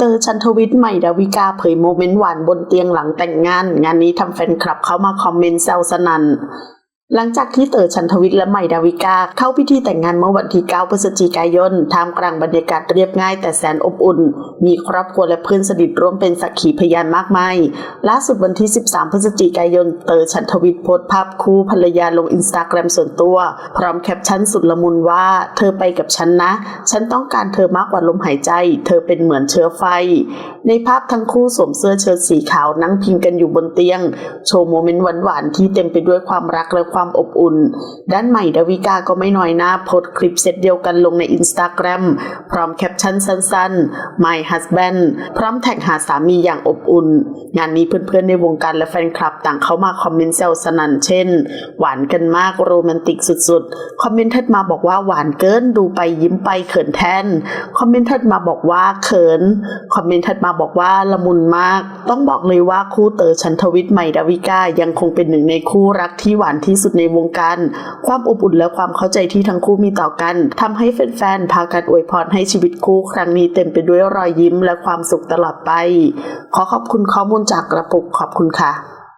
เจอชันทวิทย์ใหม่ดาวิกาเผยโมเมนต์หวานบนเตียงหลังแต่งงาน งานนี้ทำแฟนคลับเข้ามาคอมเมนต์แซวสนัน่น หลังจากที่เต๋อชันทวิทย์และใหม่ดาวิกา เข้าพิธีแต่งงานเมื่อวันที่ 9 พฤศจิกายนท่ามกลางบรรยากาศเรียบง่ายแต่แสนอบอุ่น มีครอบครัวและเพื่อนสนิทร่วมเป็นสักขีพยานมากมาย ล่าสุดวันที่ 13 พฤศจิกายน เต๋อชันทวิทย์โพสต์ภาพคู่ภรรยาลงอินสตาแกรมส่วนตัว พร้อมแคปชั่นสุดละมุนว่า เธอไปกับฉันนะ ฉันต้องการเธอมากกว่าลมหายใจ เธอเป็นเหมือนเชื้อไฟ ในภาพทั้งคู่สวมเสื้อเชิ้ตสีขาวนั่งพิงกันอยู่บนเตียง โชว์โมเมนต์หวานๆที่เต็มไปด้วยความรักและความอบอุ่น ด้านใหม่ดาวิกาก็ไม่น้อยหน้าโพสคลิปเซตเดียวกันลงในอินสตาแกรมพร้อมแคปชั่นสั้นๆ My husband พร้อมแท็กหาสามีอย่างอบอุ่นงานนี้เพื่อนๆในวงการและแฟนคลับต่างเข้ามาคอมเมนต์แซวสนั่นเช่น หวานกันมากโรแมนติกสุดๆ คอมเมนต์ถัดมาบอกว่าหวานเกินดูไปยิ้มไปเขินแทน คอมเมนต์ถัดมาบอกว่าเขิน คอมเมนต์ถัดมาบอกว่าละมุนมาก ต้องบอกเลยว่าคู่เต๋อชันทวิทย์ใหม่ดาวิกายังคงเป็นหนึ่งในคู่รักที่หวานที่สุดในวงการ ความอบอุ่นและความเข้าใจที่ทั้งคู่มีต่อกันทำให้แฟนๆพากันอวยพรให้ชีวิตคู่ครั้งนี้เต็มไปด้วยรอยยิ้มและความสุขตลอดไป ขอขอบคุณข้อมูลลจากกระปุกขอบคุณค่ะ